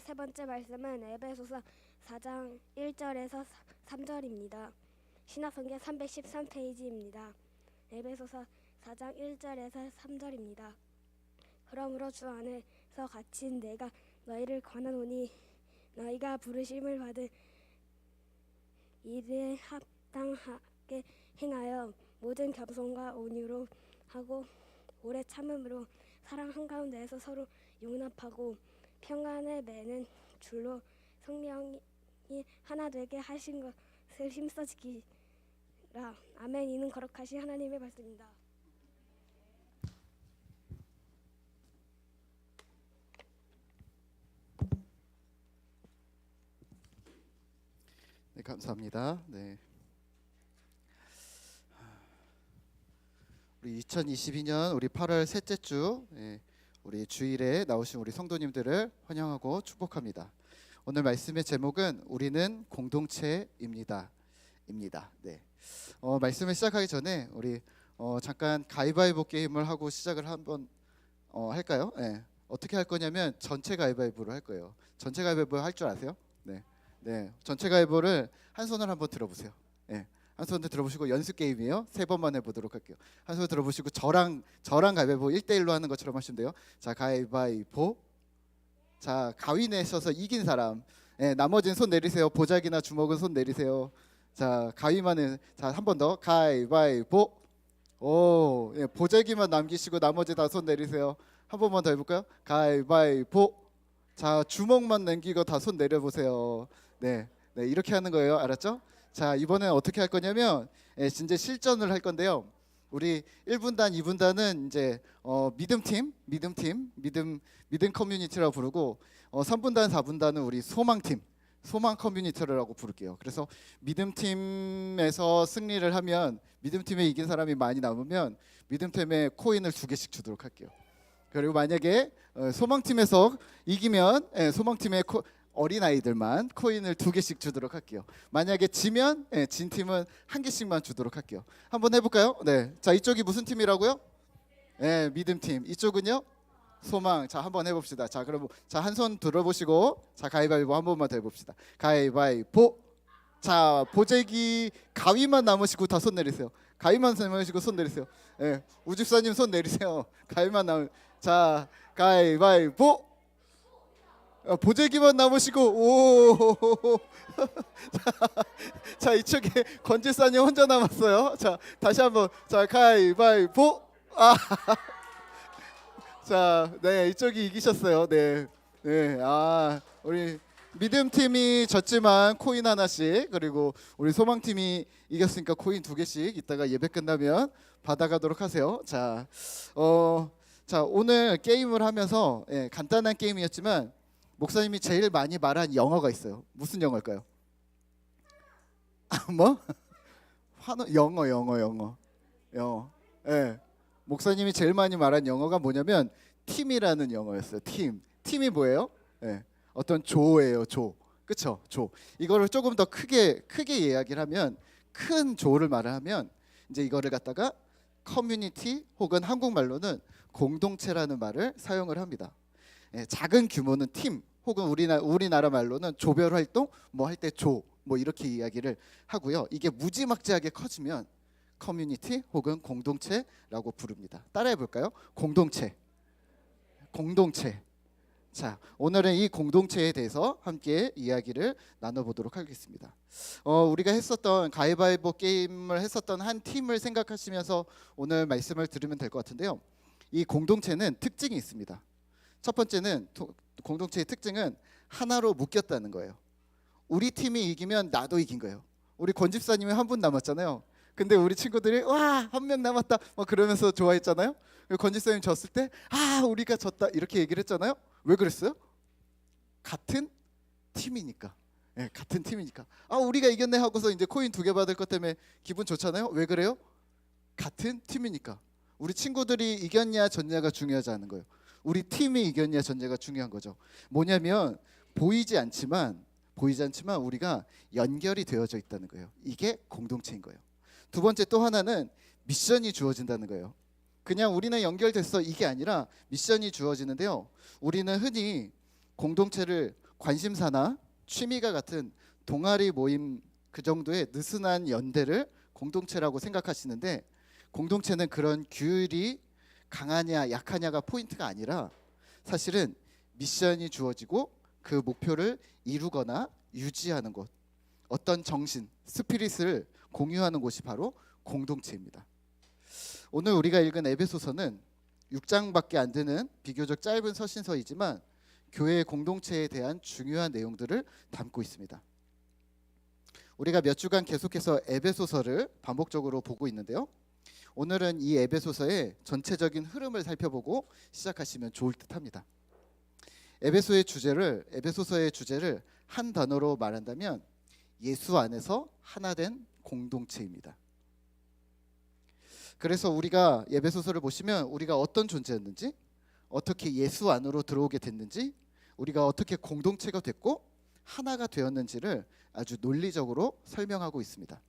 세 번째 말씀은 에베소서 4장 1절에서 3절입니다. 신학성경 313페이지입니다. 에베소서 4장 1절에서 3절입니다. 그러므로 주 안에서 갇힌 내가 너희를 권하노니 너희가 부르심을 받은 일에 합당하게 행하여 모든 겸손과 온유로 하고 오래 참음으로 사랑 한가운데에서 서로 용납하고 평안을 매는 줄로 성령이 하나 되게 하신 것을 힘써 지키라. 아멘. 이는 거룩하신 하나님의 말씀입니다. 네, 감사합니다. 네. 우리 2022년 우리 8월 셋째 주 예, 우리 주일에 나오신 우리 성도님들을 환영하고 축복합니다. 오늘 말씀의 제목은 우리는 공동체입니다. 입니다. 네. 어, 말씀을 시작하기 전에 우리 어, 잠깐 가위바위보 게임을 하고 시작을 한번 어, 할까요? 네. 어떻게 할 거냐면 전체 가위바위보로 할 거예요. 전체 가위바위보 할 줄 아세요? 네. 네, 전체 가위보를 한 손을 한번 들어보세요. 네, 한 손을 들어보시고 연습 게임이에요. 세 번만 해보도록 할게요. 한 손을 들어보시고 저랑 저랑 가위바위보 1대1로 하는 것처럼 하시면 돼요. 자, 가위바위보. 자, 가위 내셔서 이긴 사람. 네, 나머지는 손 내리세요. 보자기나 주먹은 손 내리세요. 자, 가위만은 자한 번 더. 가위바위보. 오, 예, 보자기만 남기시고 나머지 다 손 내리세요. 한 번만 더 해볼까요? 가위바위보. 자 주먹만 남기고 다 손 내려보세요. 네, 네 이렇게 하는 거예요. 알았죠? 자 이번엔 어떻게 할 거냐면 예, 진짜 실전을 할 건데요. 우리 1분단, 2분단은 이제 어, 믿음 팀, 믿음 팀, 믿음 믿음 커뮤니티라고 부르고 어, 3분단, 4분단은 우리 소망 팀, 소망 커뮤니티라고 부를게요. 그래서 믿음 팀에서 승리를 하면 믿음 팀에 이긴 사람이 많이 남으면 믿음 팀에 코인을 두 개씩 주도록 할게요. 그리고 만약에 어, 소망팀에서 이기면 예, 소망팀의 코, 어린 아이들만 코인을 두 개씩 주도록 할게요. 만약에 지면 예, 진 팀은 한 개씩만 주도록 할게요. 한번 해볼까요? 네. 자 이쪽이 무슨 팀이라고요? 네, 믿음 팀. 이쪽은요? 소망. 자 한번 해봅시다. 자 그럼 자한 손 들어보시고 자 가위바위보 한 번만 더 해봅시다. 가위바위보. 자 보재기 가위만 남으시고 다 손 내리세요. 가위만 남으시고 손 내리세요. 예, 우집사님 손 내리세요. 가위만 남. 자 가위바위보. 어, 보재기만 남으시고 오. 자, 자 이쪽에 건지사님 혼자 남았어요. 자 다시 한번 자 가위바위보. 아. 자, 네 이쪽이 이기셨어요. 네, 네, 아 우리 믿음 팀이 졌지만 코인 하나씩 그리고 우리 소망 팀이 이겼으니까 코인 두 개씩 이따가 예배 끝나면 받아가도록 하세요. 자, 어, 자 오늘 게임을 하면서 예, 간단한 게임이었지만 목사님이 제일 많이 말한 영어가 있어요. 무슨 영어일까요? 아, 뭐? 환호 영어 영어 영어 영어. 예. 목사님이 제일 많이 말한 영어가 뭐냐면 팀이라는 영어였어요. 팀. 팀이 뭐예요? 예. 어떤 조예요, 조. 그쵸? 조. 이거를 조금 더 크게 크게 이야기를 하면 큰 조를 말하면 이제 이거를 갖다가 커뮤니티 혹은 한국말로는 공동체라는 말을 사용을 합니다. 예, 작은 규모는 팀 혹은 우리나라 우리나라 말로는 조별 활동 뭐 할 때 조 뭐 이렇게 이야기를 하고요. 이게 무지막지하게 커지면 커뮤니티 혹은 공동체라고 부릅니다. 따라해 볼까요? 공동체. 공동체. 자, 오늘은 이 공동체에 대해서 함께 이야기를 나눠보도록 하겠습니다. 어, 우리가 했었던 가위바위보 게임을 했었던 한 팀을 생각하시면서 오늘 말씀을 들으면 될 것 같은데요. 이 공동체는 특징이 있습니다. 첫 번째는 도, 공동체의 특징은 하나로 묶였다는 거예요. 우리 팀이 이기면 나도 이긴 거예요. 우리 권 집사님이 한 분 남았잖아요. 근데 우리 친구들이 와 한 명 남았다 막 그러면서 좋아했잖아요. 권 집사님 졌을 때 아 우리가 졌다 이렇게 얘기를 했잖아요. 왜 그랬어요? 같은 팀이니까. 예, 같은 팀이니까. 아 우리가 이겼네 하고서 이제 코인 두 개 받을 것 때문에 기분 좋잖아요. 왜 그래요? 같은 팀이니까. 우리 친구들이 이겼냐 졌냐가 중요하지 않은 거예요. 우리 팀이 이겼냐 졌냐가 중요한 거죠. 뭐냐면 보이지 않지만 보이지 않지만 우리가 연결이 되어져 있다는 거예요. 이게 공동체인 거예요. 두 번째 또 하나는 미션이 주어진다는 거예요. 그냥 우리는 연결됐어 이게 아니라 미션이 주어지는데요. 우리는 흔히 공동체를 관심사나 취미가 같은 동아리 모임 그 정도의 느슨한 연대를 공동체라고 생각하시는데 공동체는 그런 규율이 강하냐 약하냐가 포인트가 아니라 사실은 미션이 주어지고 그 목표를 이루거나 유지하는 곳 어떤 정신 스피릿을 공유하는 곳이 바로 공동체입니다. 오늘 우리가 읽은 에베소서는 6장밖에 안 되는 비교적 짧은 서신서이지만 교회 공동체에 대한 중요한 내용들을 담고 있습니다. 우리가 몇 주간 계속해서 에베소서를 반복적으로 보고 있는데요. 오늘은 이 에베소서의 전체적인 흐름을 살펴보고 시작하시면 좋을 듯합니다. 에베소의 주제를 에베소서의 주제를 한 단어로 말한다면 예수 안에서 하나 된 공동체입니다. 그래서 우리가 예배소서를 보시면 우리가 어떤 존재였는지 어떻게 예수 안으로 들어오게 됐는지 우리가 어떻게 공동체가 됐고 하나가 되었는지를 아주 논리적으로 설명하고 있습니다.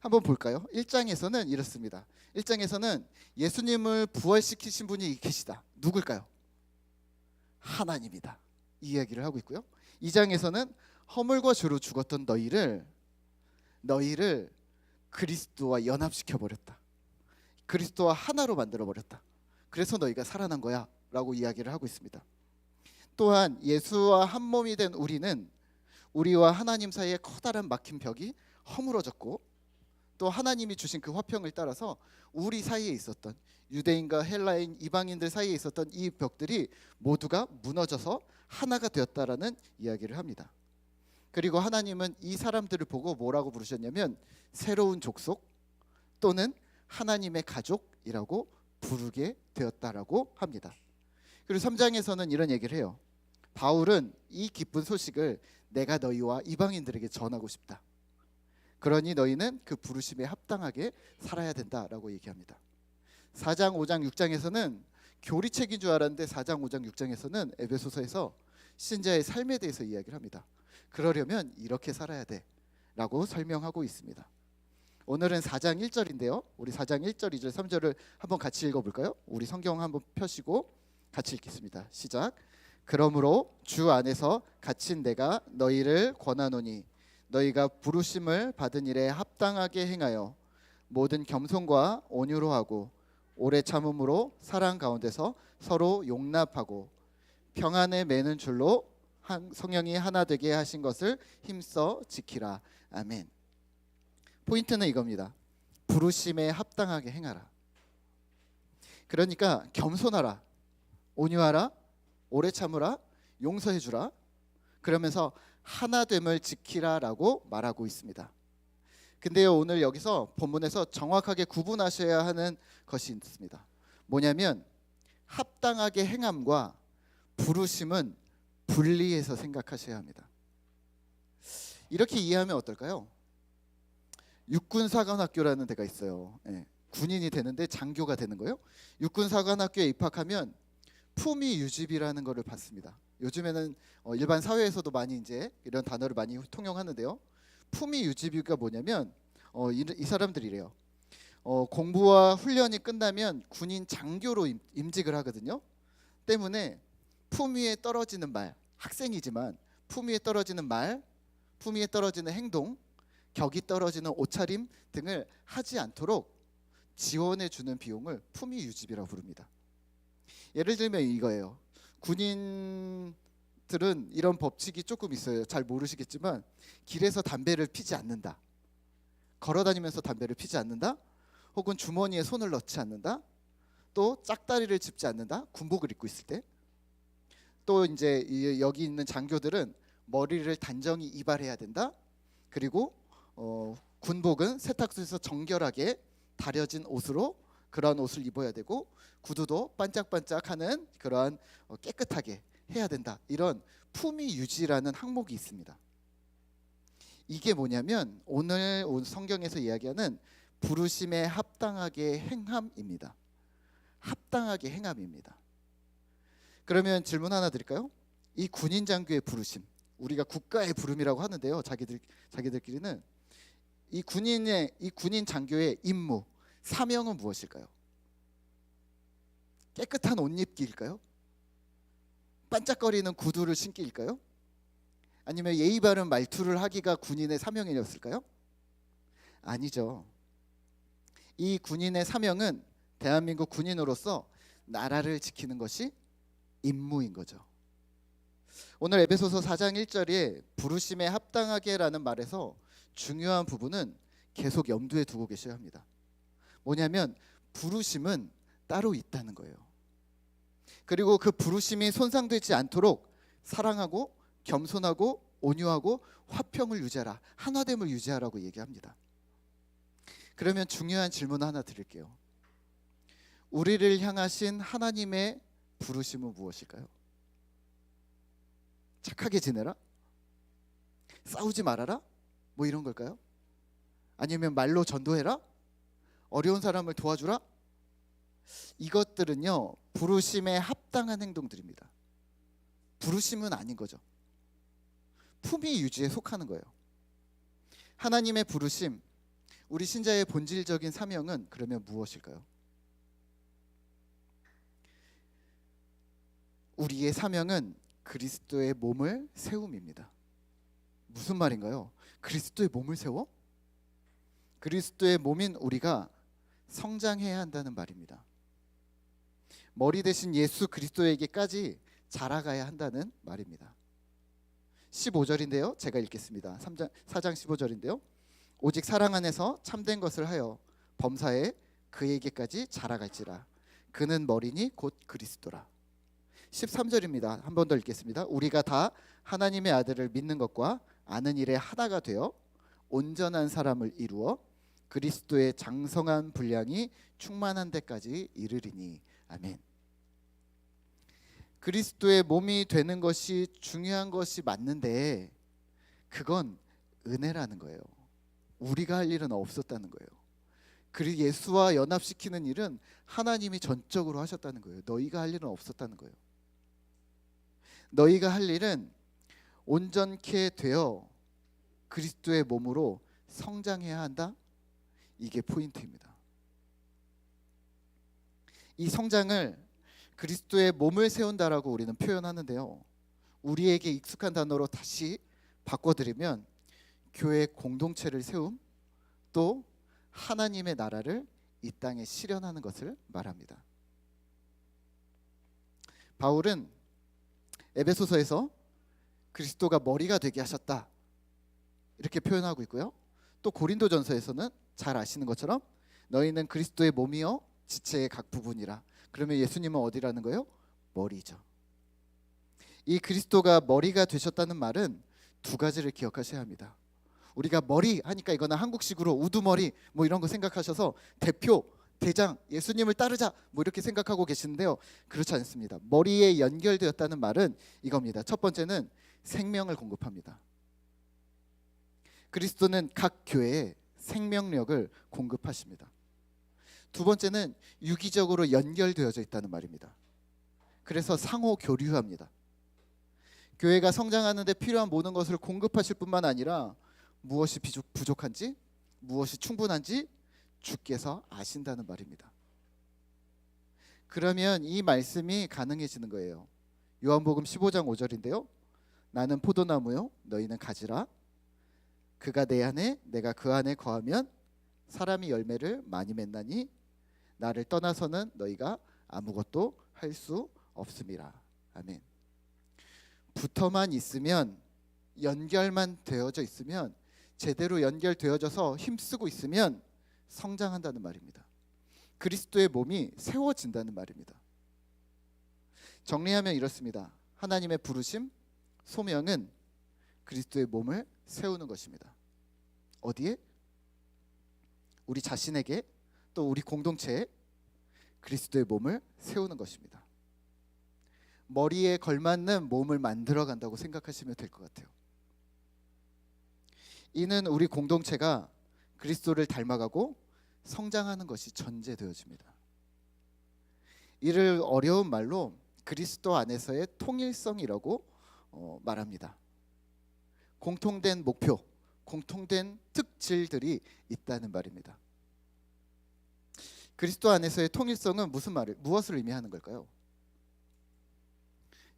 한번 볼까요? 1장에서는 이렇습니다. 1장에서는 예수님을 부활시키신 분이 계시다. 누굴까요? 하나님이다. 이 이야기를 하고 있고요. 2장에서는 허물과 죄로 죽었던 너희를 너희를 그리스도와 연합시켜 버렸다. 그리스도와 하나로 만들어 버렸다. 그래서 너희가 살아난 거야라고 이야기를 하고 있습니다. 또한 예수와 한 몸이 된 우리는 우리와 하나님 사이에 커다란 막힌 벽이 허물어졌고 또 하나님이 주신 그 화평을 따라서 우리 사이에 있었던 유대인과 헬라인 이방인들 사이에 있었던 이 벽들이 모두가 무너져서 하나가 되었다라는 이야기를 합니다. 그리고 하나님은 이 사람들을 보고 뭐라고 부르셨냐면 새로운 족속 또는 하나님의 가족이라고 부르게 되었다라고 합니다. 그리고 3장에서는 이런 얘기를 해요. 바울은 이 기쁜 소식을 내가 너희와 이방인들에게 전하고 싶다. 그러니 너희는 그 부르심에 합당하게 살아야 된다라고 얘기합니다. 4장, 5장, 6장에서는 교리책인 줄 알았는데 4장, 5장, 6장에서는 에베소서에서 신자의 삶에 대해서 이야기를 합니다. 그러려면 이렇게 살아야 돼라고 설명하고 있습니다. 오늘은 4장 1절인데요. 우리 4장 1절, 2절, 3절을 한번 같이 읽어 볼까요? 우리 성경 한번 펴시고 같이 읽겠습니다. 시작. 그러므로 주 안에서 갇힌 내가 너희를 권하노니 너희가 부르심을 받은 일에 합당하게 행하여 모든 겸손과 온유로 하고 오래 참음으로 사랑 가운데서 서로 용납하고 평안에 매는 줄로 한 성령이 하나 되게 하신 것을 힘써 지키라. 아멘. 포인트는 이겁니다. 부르심에 합당하게 행하라. 그러니까 겸손하라. 온유하라. 오래 참으라. 용서해 주라. 그러면서 하나됨을 지키라라고 말하고 있습니다. 근데요 오늘 여기서 본문에서 정확하게 구분하셔야 하는 것이 있습니다. 뭐냐면 합당하게 행함과 부르심은 분리해서 생각하셔야 합니다. 이렇게 이해하면 어떨까요? 육군사관학교라는 데가 있어요. 예, 군인이 되는데 장교가 되는 거예요. 육군사관학교에 입학하면 품위 유지비라는 거를 받습니다. 요즘에는 어, 일반 사회에서도 많이 이제 이런 단어를 많이 통용하는데요. 품위 유지비가 뭐냐면 어, 이, 이 사람들이래요. 어, 공부와 훈련이 끝나면 군인 장교로 임, 임직을 하거든요. 때문에 품위에 떨어지는 말, 학생이지만 품위에 떨어지는 말, 품위에 떨어지는 행동, 격이 떨어지는 옷차림 등을 하지 않도록 지원해 주는 비용을 품위 유지비라고 부릅니다. 예를 들면 이거예요. 군인들은 이런 법칙이 조금 있어요. 잘 모르시겠지만 길에서 담배를 피지 않는다. 걸어 다니면서 담배를 피지 않는다. 혹은 주머니에 손을 넣지 않는다. 또 짝다리를 짚지 않는다. 군복을 입고 있을 때. 또 이제 이- 여기 있는 장교들은 머리를 단정히 이발해야 된다. 그리고 어, 군복은 세탁소에서 정결하게 다려진 옷으로 그러한 옷을 입어야 되고 구두도 반짝반짝하는 그러한 어, 깨끗하게 해야 된다. 이런 품위 유지라는 항목이 있습니다. 이게 뭐냐면 오늘 온 성경에서 이야기하는 부르심에 합당하게 행함입니다. 합당하게 행함입니다. 그러면 질문 하나 드릴까요? 이 군인 장교의 부르심, 우리가 국가의 부름이라고 하는데요. 자기들 자기들끼리는 이 군인의 이 군인 장교의 임무, 사명은 무엇일까요? 깨끗한 옷 입기일까요? 반짝거리는 구두를 신기일까요? 아니면 예의 바른 말투를 하기가 군인의 사명이었을까요? 아니죠. 이 군인의 사명은 대한민국 군인으로서 나라를 지키는 것이 임무인 거죠. 오늘 에베소서 4장 1절에 부르심에 합당하게라는 말에서 중요한 부분은 계속 염두에 두고 계셔야 합니다. 뭐냐면 부르심은 따로 있다는 거예요. 그리고 그 부르심이 손상되지 않도록 사랑하고 겸손하고 온유하고 화평을 유지하라. 한화됨을 유지하라고 얘기합니다. 그러면 중요한 질문 하나 드릴게요. 우리를 향하신 하나님의 부르심은 무엇일까요? 착하게 지내라? 싸우지 말아라? 뭐 이런 걸까요? 아니면 말로 전도해라? 어려운 사람을 도와주라? 이것들은요 부르심에 합당한 행동들입니다. 부르심은 아닌 거죠. 품위 유지에 속하는 거예요. 하나님의 부르심, 우리 신자의 본질적인 사명은 그러면 무엇일까요? 우리의 사명은 그리스도의 몸을 세움입니다. 무슨 말인가요? 그리스도의 몸을 세워? 그리스도의 몸인 우리가 성장해야 한다는 말입니다. 머리 대신 예수 그리스도에게까지 자라가야 한다는 말입니다. 15절인데요. 제가 읽겠습니다. 3장 4장 15절인데요. 오직 사랑 안에서 참된 것을 하여 범사에 그에게까지 자라갈지라. 그는 머리니 곧 그리스도라. 13절입니다. 한 번 더 읽겠습니다. 우리가 다 하나님의 아들을 믿는 것과 아는 일에 하나가 되어 온전한 사람을 이루어 그리스도의 장성한 분량이 충만한 데까지 이르리니 아멘. 그리스도의 몸이 되는 것이 중요한 것이 맞는데 그건 은혜라는 거예요. 우리가 할 일은 없었다는 거예요. 그리고 예수와 연합시키는 일은 하나님이 전적으로 하셨다는 거예요. 너희가 할 일은 없었다는 거예요. 너희가 할 일은 온전케 되어 그리스도의 몸으로 성장해야 한다. 이게 포인트입니다. 이 성장을 그리스도의 몸을 세운다라고 우리는 표현하는데요. 우리에게 익숙한 단어로 다시 바꿔드리면 교회 공동체를 세움 또 하나님의 나라를 이 땅에 실현하는 것을 말합니다. 바울은 에베소서에서 그리스도가 머리가 되게 하셨다 이렇게 표현하고 있고요. 또 고린도전서에서는 잘 아시는 것처럼 너희는 그리스도의 몸이요 지체의 각 부분이라. 그러면 예수님은 어디라는 거예요? 머리죠. 이 그리스도가 머리가 되셨다는 말은 두 가지를 기억하셔야 합니다. 우리가 머리 하니까 이거는 한국식으로 우두머리 뭐 이런 거 생각하셔서 대표 대장 예수님을 따르자 뭐 이렇게 생각하고 계시는데요. 그렇지 않습니다. 머리에 연결되었다는 말은 이겁니다. 첫 번째는 생명을 공급합니다. 그리스도는 각 교회에 생명력을 공급하십니다. 두 번째는 유기적으로 연결되어져 있다는 말입니다. 그래서 상호 교류합니다. 교회가 성장하는데 필요한 모든 것을 공급하실 뿐만 아니라 무엇이 부족한지, 무엇이 충분한지 주께서 아신다는 말입니다. 그러면 이 말씀이 가능해지는 거예요. 요한복음 15장 5절인데요. 나는 포도나무요 너희는 가지라 그가 내 안에 내가 그 안에 거하면 사람이 열매를 많이 맺나니 나를 떠나서는 너희가 아무것도 할 수 없음이라. 아멘. 붙어만 있으면 연결만 되어져 있으면 제대로 연결되어져서 힘쓰고 있으면 성장한다는 말입니다. 그리스도의 몸이 세워진다는 말입니다. 정리하면 이렇습니다. 하나님의 부르심, 소명은 그리스도의 몸을 세우는 것입니다. 어디에? 우리 자신에게 또 우리 공동체에 그리스도의 몸을 세우는 것입니다. 머리에 걸맞는 몸을 만들어 간다고 생각하시면 될 것 같아요. 이는 우리 공동체가 그리스도를 닮아가고 성장하는 것이 전제되어집니다. 이를 어려운 말로 그리스도 안에서의 통일성이라고 어, 말합니다. 공통된 목표, 공통된 특질들이 있다는 말입니다. 그리스도 안에서의 통일성은 무슨 말을 무엇을 의미하는 걸까요?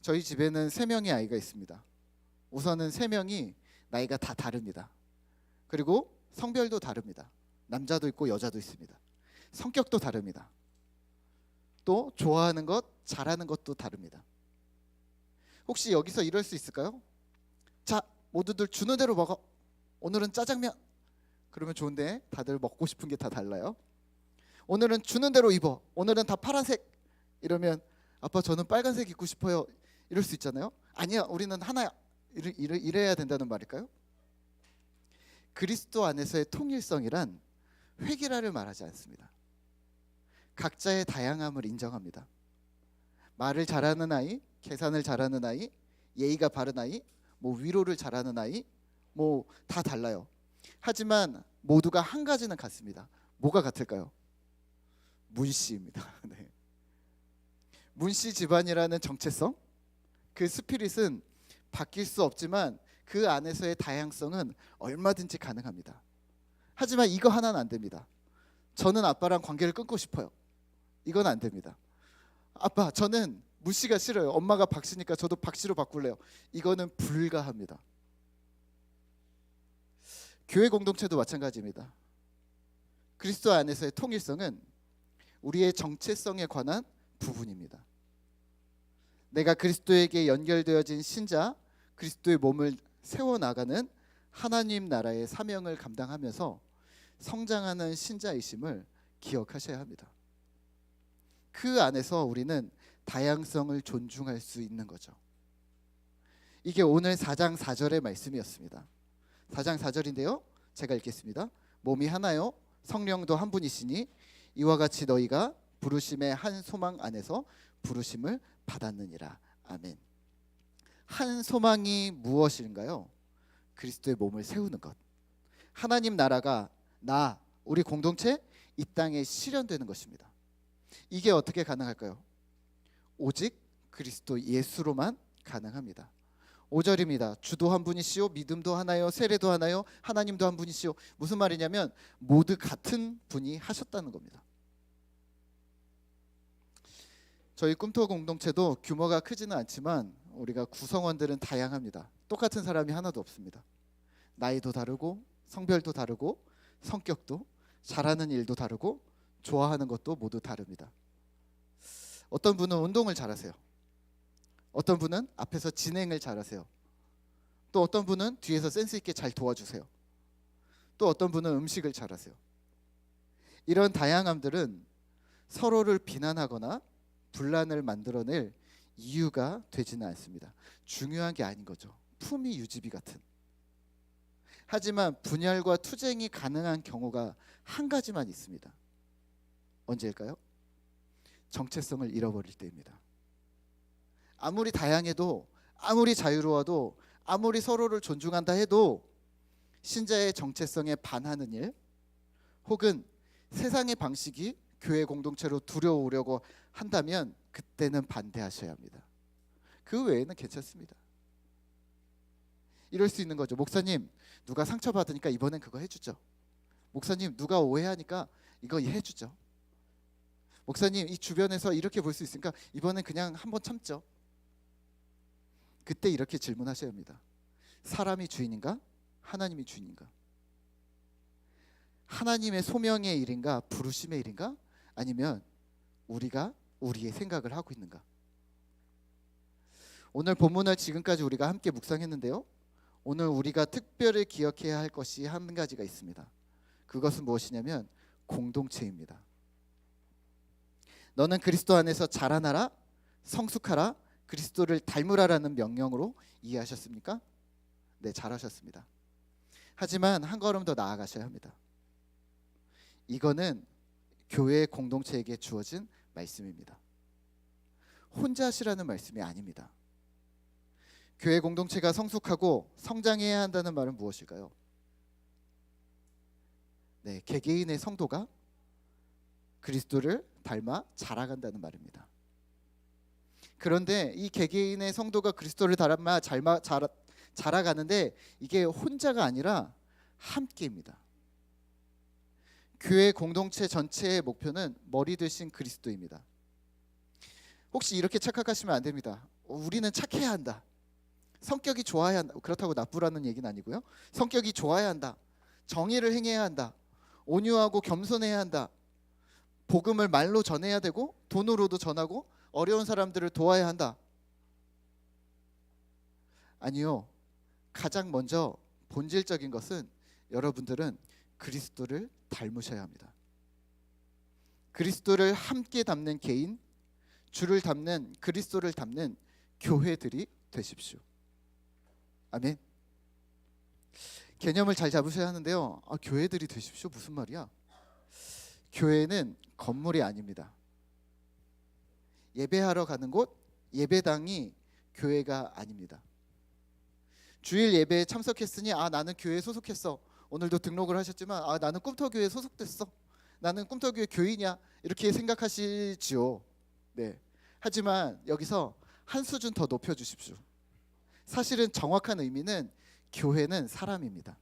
저희 집에는 세 명의 아이가 있습니다. 우선은 세 명이 나이가 다 다릅니다. 그리고 성별도 다릅니다. 남자도 있고 여자도 있습니다. 성격도 다릅니다. 또 좋아하는 것, 잘하는 것도 다릅니다. 혹시 여기서 이럴 수 있을까요? 자, 모두들 주는 대로 먹어. 오늘은 짜장면. 그러면 좋은데 다들 먹고 싶은 게 다 달라요. 오늘은 주는 대로 입어. 오늘은 다 파란색. 이러면 아빠 저는 빨간색 입고 싶어요. 이럴 수 있잖아요. 아니야, 우리는 하나야. 이래, 이래, 이래야 된다는 말일까요? 그리스도 안에서의 통일성이란 회기라를 말하지 않습니다. 각자의 다양함을 인정합니다. 말을 잘하는 아이, 계산을 잘하는 아이, 예의가 바른 아이, 뭐 위로를 잘하는 아이, 뭐 다 달라요. 하지만 모두가 한 가지는 같습니다. 뭐가 같을까요? 문 씨입니다. 네. 문씨 집안이라는 정체성, 그 스피릿은 바뀔 수 없지만 그 안에서의 다양성은 얼마든지 가능합니다. 하지만 이거 하나는 안 됩니다. 저는 아빠랑 관계를 끊고 싶어요. 이건 안 됩니다. 아빠, 저는 무씨가 싫어요. 엄마가 박씨니까 저도 박씨로 바꿀래요. 이거는 불가합니다. 교회 공동체도 마찬가지입니다. 그리스도 안에서의 통일성은 우리의 정체성에 관한 부분입니다. 내가 그리스도에게 연결되어진 신자, 그리스도의 몸을 세워 나가는 하나님 나라의 사명을 감당하면서 성장하는 신자이심을 기억하셔야 합니다. 그 안에서 우리는 다양성을 존중할 수 있는 거죠. 이게 오늘 4장 4절의 말씀이었습니다. 4장 4절인데요. 제가 읽겠습니다. 몸이 하나요 성령도 한 분이시니 이와 같이 너희가 부르심의 한 소망 안에서 부르심을 받았느니라. 아멘. 한 소망이 무엇인가요? 그리스도의 몸을 세우는 것. 하나님 나라가 나 우리 공동체 이 땅에 실현되는 것입니다. 이게 어떻게 가능할까요? 오직 그리스도 예수로만 가능합니다. 5절입니다. 주도 한 분이시요 믿음도 하나요 세례도 하나요 하나님도 한 분이시요 무슨 말이냐면 모두 같은 분이 하셨다는 겁니다. 저희 꿈토 공동체도 규모가 크지는 않지만 우리가 구성원들은 다양합니다. 똑같은 사람이 하나도 없습니다. 나이도 다르고 성별도 다르고 성격도 잘하는 일도 다르고 좋아하는 것도 모두 다릅니다. 어떤 분은 운동을 잘하세요. 어떤 분은 앞에서 진행을 잘하세요. 또 어떤 분은 뒤에서 센스 있게 잘 도와주세요. 또 어떤 분은 음식을 잘하세요. 이런 다양함들은 서로를 비난하거나 분란을 만들어낼 이유가 되지는 않습니다. 중요한 게 아닌 거죠. 품위 유지비 같은. 하지만 분열과 투쟁이 가능한 경우가 한 가지만 있습니다. 언제일까요? 정체성을 잃어버릴 때입니다. 아무리 다양해도 아무리 자유로워도 아무리 서로를 존중한다 해도 신자의 정체성에 반하는 일 혹은 세상의 방식이 교회 공동체로 두려오려고 한다면 그때는 반대하셔야 합니다. 그 외에는 괜찮습니다. 이럴 수 있는 거죠. 목사님, 누가 상처받으니까 이번엔 그거 해주죠. 목사님, 누가 오해하니까 이거 해주죠. 목사님, 이 주변에서 이렇게 볼 수 있으니까 이번엔 그냥 한번 참죠. 그때 이렇게 질문하셔야 합니다. 사람이 주인인가? 하나님이 주인인가? 하나님의 소명의 일인가? 부르심의 일인가? 아니면 우리가 우리의 생각을 하고 있는가? 오늘 본문을 지금까지 우리가 함께 묵상했는데요. 오늘 우리가 특별히 기억해야 할 것이 한 가지가 있습니다. 그것은 무엇이냐면 공동체입니다. 너는 그리스도 안에서 자라나라, 성숙하라, 그리스도를 닮으라라는 명령으로 이해하셨습니까? 네, 잘하셨습니다. 하지만 한 걸음 더 나아가셔야 합니다. 이거는 교회 공동체에게 주어진 말씀입니다. 혼자 하시라는 말씀이 아닙니다. 교회 공동체가 성숙하고 성장해야 한다는 말은 무엇일까요? 네, 개개인의 성도가 그리스도를 닮아 자라간다는 말입니다. 그런데 이 개개인의 성도가 그리스도를 닮아 자라, 자라가는데 이게 혼자가 아니라 함께입니다. 교회 공동체 전체의 목표는 머리 되신 그리스도입니다. 혹시 이렇게 착각하시면 안 됩니다. 어, 우리는 착해야 한다. 성격이 좋아야 한다. 그렇다고 나쁘라는 얘기는 아니고요. 성격이 좋아야 한다. 정의를 행해야 한다. 온유하고 겸손해야 한다. 복음을 말로 전해야 되고 돈으로도 전하고 어려운 사람들을 도와야 한다. 아니요. 가장 먼저 본질적인 것은 여러분들은 그리스도를 닮으셔야 합니다. 그리스도를 함께 담는 개인, 주를 담는 그리스도를 담는 교회들이 되십시오. 아멘. 개념을 잘 잡으셔야 하는데요. 아, 교회들이 되십시오. 무슨 말이야? 교회는 건물이 아닙니다. 예배하러 가는 곳, 예배당이 교회가 아닙니다. 주일 예배에 참석했으니 아 나는 교회에 소속했어. 오늘도 등록을 하셨지만 아 나는 꿈터 교회에 소속됐어. 나는 꿈터 교회 교인이야. 이렇게 생각하시지요. 네. 하지만 여기서 한 수준 더 높여 주십시오. 사실은 정확한 의미는 교회는 사람입니다.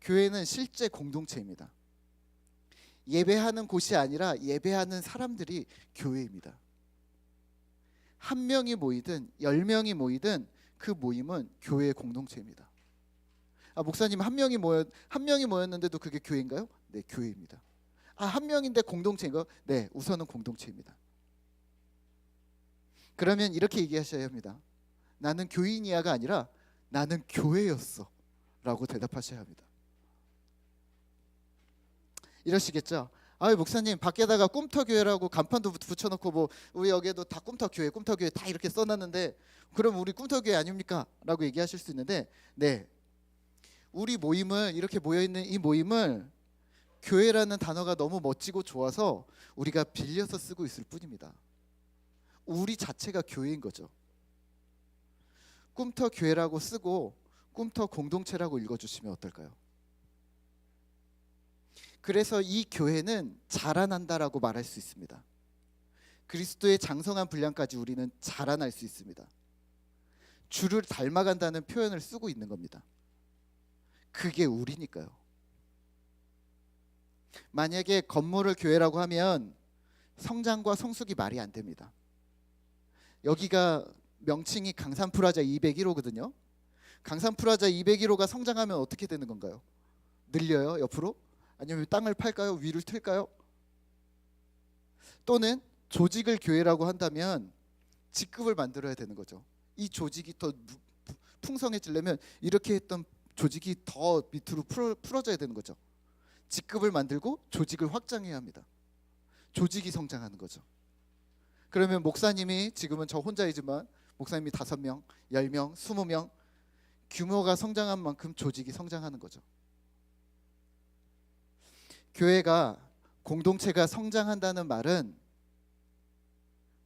교회는 실제 공동체입니다. 예배하는 곳이 아니라 예배하는 사람들이 교회입니다. 한 명이 모이든 열 명이 모이든 그 모임은 교회의 공동체입니다. 아 목사님 한 명이 모였 한 명이 모였는데도 그게 교회인가요? 네, 교회입니다. 아 한 명인데 공동체인가요? 네, 우선은 공동체입니다. 그러면 이렇게 얘기하셔야 합니다. 나는 교인이야가 아니라 나는 교회였어라고 대답하셔야 합니다. 이러시겠죠? 아 목사님 밖에다가 꿈터 교회라고 간판도 붙- 붙여놓고 뭐 우리 여기에도 다 꿈터 교회, 꿈터 교회 다 이렇게 써놨는데 그럼 우리 꿈터 교회 아닙니까?라고 얘기하실 수 있는데 네 우리 모임을 이렇게 모여 있는 이 모임을 교회라는 단어가 너무 멋지고 좋아서 우리가 빌려서 쓰고 있을 뿐입니다. 우리 자체가 교회인 거죠. 꿈터 교회라고 쓰고 꿈터 공동체라고 읽어주시면 어떨까요? 그래서 이 교회는 자라난다라고 말할 수 있습니다. 그리스도의 장성한 분량까지 우리는 자라날 수 있습니다. 주를 닮아간다는 표현을 쓰고 있는 겁니다. 그게 우리니까요. 만약에 건물을 교회라고 하면 성장과 성숙이 말이 안 됩니다. 여기가 명칭이 강산 프라자 201호거든요. 강산 프라자 201호가 성장하면 어떻게 되는 건가요? 늘려요 옆으로? 아니면 땅을 팔까요? 위를 틀까요? 또는 조직을 교회라고 한다면 직급을 만들어야 되는 거죠. 이 조직이 더 풍성해지려면 이렇게 했던 조직이 더 밑으로 풀어, 풀어 져야 되는 거죠. 직급을 만들고 조직을 확장해야 합니다. 조직이 성장하는 거죠. 그러면 목사님이 지금은 저 혼자이지만 목사님이 다섯 명, 열 명, 스무 명 규모가 성장한 만큼 조직이 성장하는 거죠. 교회가 공동체가 성장한다는 말은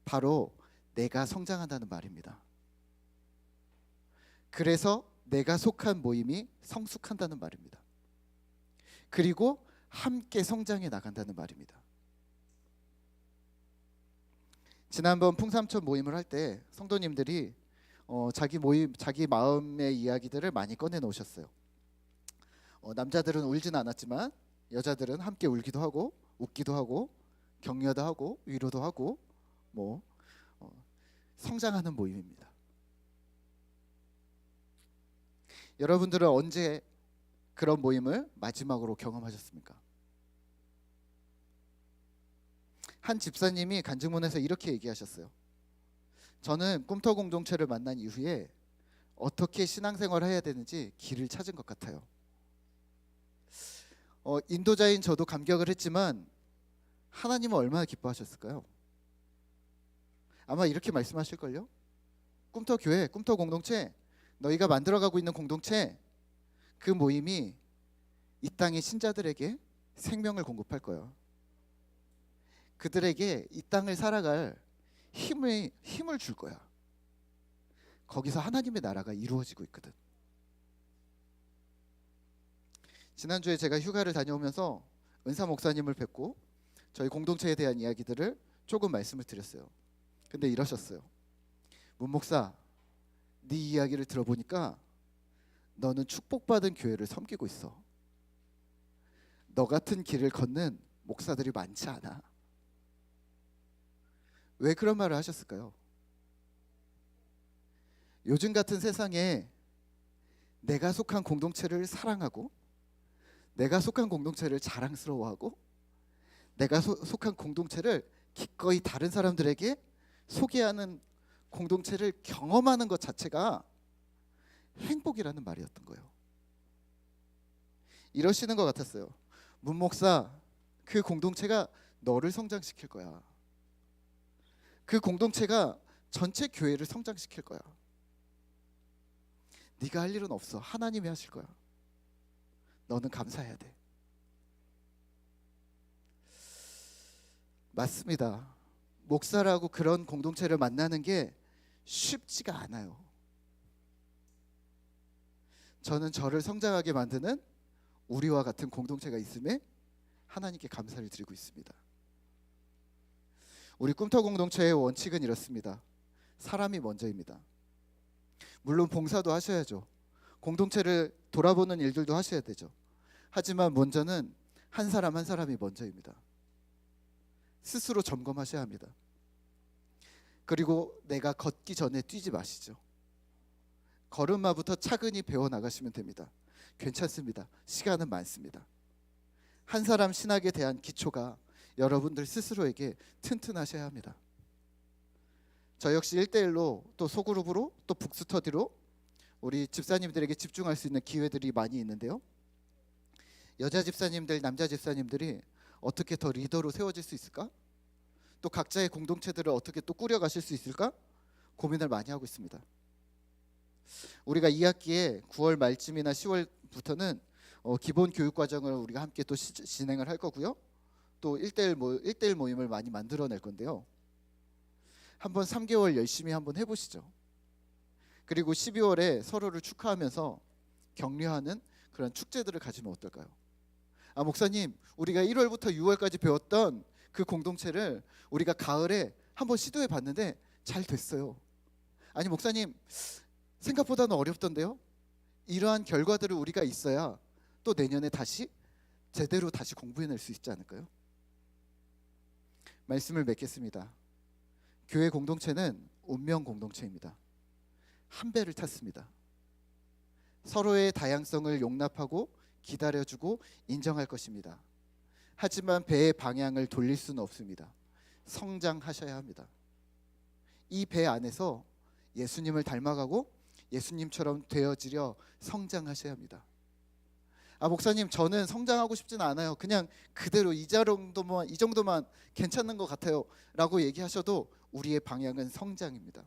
바로 내가 성장한다는 말입니다. 그래서 내가 속한 모임이 성숙한다는 말입니다. 그리고 함께 성장해 나간다는 말입니다. 지난번 풍삼천 모임을 할 때 성도님들이 어, 자기 모임, 자기 마음의 이야기들을 많이 꺼내 놓으셨어요. 어, 남자들은 울진 않았지만 여자들은 함께 울기도 하고 웃기도 하고 격려도 하고 위로도 하고 뭐 어, 성장하는 모임입니다. 여러분들은 언제 그런 모임을 마지막으로 경험하셨습니까? 한 집사님이 간증문에서 이렇게 얘기하셨어요. 저는 꿈터 공동체를 만난 이후에 어떻게 신앙생활을 해야 되는지 길을 찾은 것 같아요. 어, 인도자인 저도 감격을 했지만 하나님은 얼마나 기뻐하셨을까요? 아마 이렇게 말씀하실 걸요. 꿈터 교회, 꿈터 공동체, 너희가 만들어가고 있는 공동체, 그 모임이 이 땅의 신자들에게 생명을 공급할 거예요. 그들에게 이 땅을 살아갈 힘을 힘을 줄 거야. 거기서 하나님의 나라가 이루어지고 있거든. 지난주에 제가 휴가를 다녀오면서 은사 목사님을 뵙고 저희 공동체에 대한 이야기들을 조금 말씀을 드렸어요. 근데 이러셨어요. 문 목사, 네 이야기를 들어보니까 너는 축복받은 교회를 섬기고 있어. 너 같은 길을 걷는 목사들이 많지 않아. 왜 그런 말을 하셨을까요? 요즘 같은 세상에 내가 속한 공동체를 사랑하고 내가 속한 공동체를 자랑스러워하고 내가 소- 속한 공동체를 기꺼이 다른 사람들에게 소개하는 공동체를 경험하는 것 자체가 행복이라는 말이었던 거예요. 이러시는 것 같았어요. 문 목사, 그 공동체가 너를 성장시킬 거야. 그 공동체가 전체 교회를 성장시킬 거야. 네가 할 일은 없어. 하나님이 하실 거야. 너는 감사해야 돼. 맞습니다. 목사라고 그런 공동체를 만나는 게 쉽지가 않아요. 저는 저를 성장하게 만드는 우리와 같은 공동체가 있음에 하나님께 감사를 드리고 있습니다. 우리 꿈터 공동체의 원칙은 이렇습니다. 사람이 먼저입니다. 물론 봉사도 하셔야죠. 공동체를 돌아보는 일들도 하셔야 되죠. 하지만 먼저는 한 사람 한 사람이 먼저입니다. 스스로 점검하셔야 합니다. 그리고 내가 걷기 전에 뛰지 마시죠. 걸음마부터 차근히 배워 나가시면 됩니다. 괜찮습니다. 시간은 많습니다. 한 사람 신학에 대한 기초가 여러분들 스스로에게 튼튼하셔야 합니다. 저 역시 1대1로 또 소그룹으로 또 북스터디로 우리 집사님들에게 집중할 수 있는 기회들이 많이 있는데요. 여자 집사님들, 남자 집사님들이 어떻게 더 리더로 세워질 수 있을까? 또 각자의 공동체들을 어떻게 또 꾸려가실 수 있을까? 고민을 많이 하고 있습니다. 우리가 2학기에 9월 말쯤이나 10월부터는 어, 기본 교육 과정을 우리가 함께 또 시, 진행을 할 거고요. 또 1대1 모 1대1 모임을 많이 만들어낼 건데요. 한번 3개월 열심히 한번 해보시죠. 그리고 12월에 서로를 축하하면서 격려하는 그런 축제들을 가지면 어떨까요? 아 목사님, 우리가 1월부터 6월까지 배웠던 그 공동체를 우리가 가을에 한번 시도해 봤는데 잘 됐어요. 아니 목사님, 생각보다는 어렵던데요. 이러한 결과들을 우리가 있어야 또 내년에 다시 제대로 다시 공부해낼 수 있지 않을까요? 말씀을 맺겠습니다. 교회 공동체는 운명 공동체입니다. 한 배를 탔습니다. 서로의 다양성을 용납하고 기다려주고 인정할 것입니다. 하지만 배의 방향을 돌릴 수는 없습니다. 성장하셔야 합니다. 이 배 안에서 예수님을 닮아가고 예수님처럼 되어지려 성장하셔야 합니다. 아 목사님 저는 성장하고 싶지는 않아요. 그냥 그대로 이 정도만 이 정도만 괜찮은 것 같아요라고 얘기하셔도 우리의 방향은 성장입니다.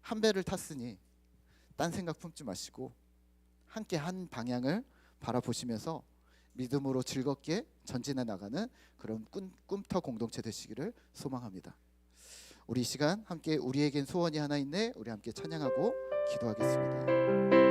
한 배를 탔으니 딴 생각 품지 마시고 함께 한 방향을 바라보시면서 믿음으로 즐겁게 전진해 나가는 그런 꿈, 꿈터 공동체 되시기를 소망합니다. 우리 이 시간 함께 우리에겐 소원이 하나 있네 우리 함께 찬양하고 기도하겠습니다.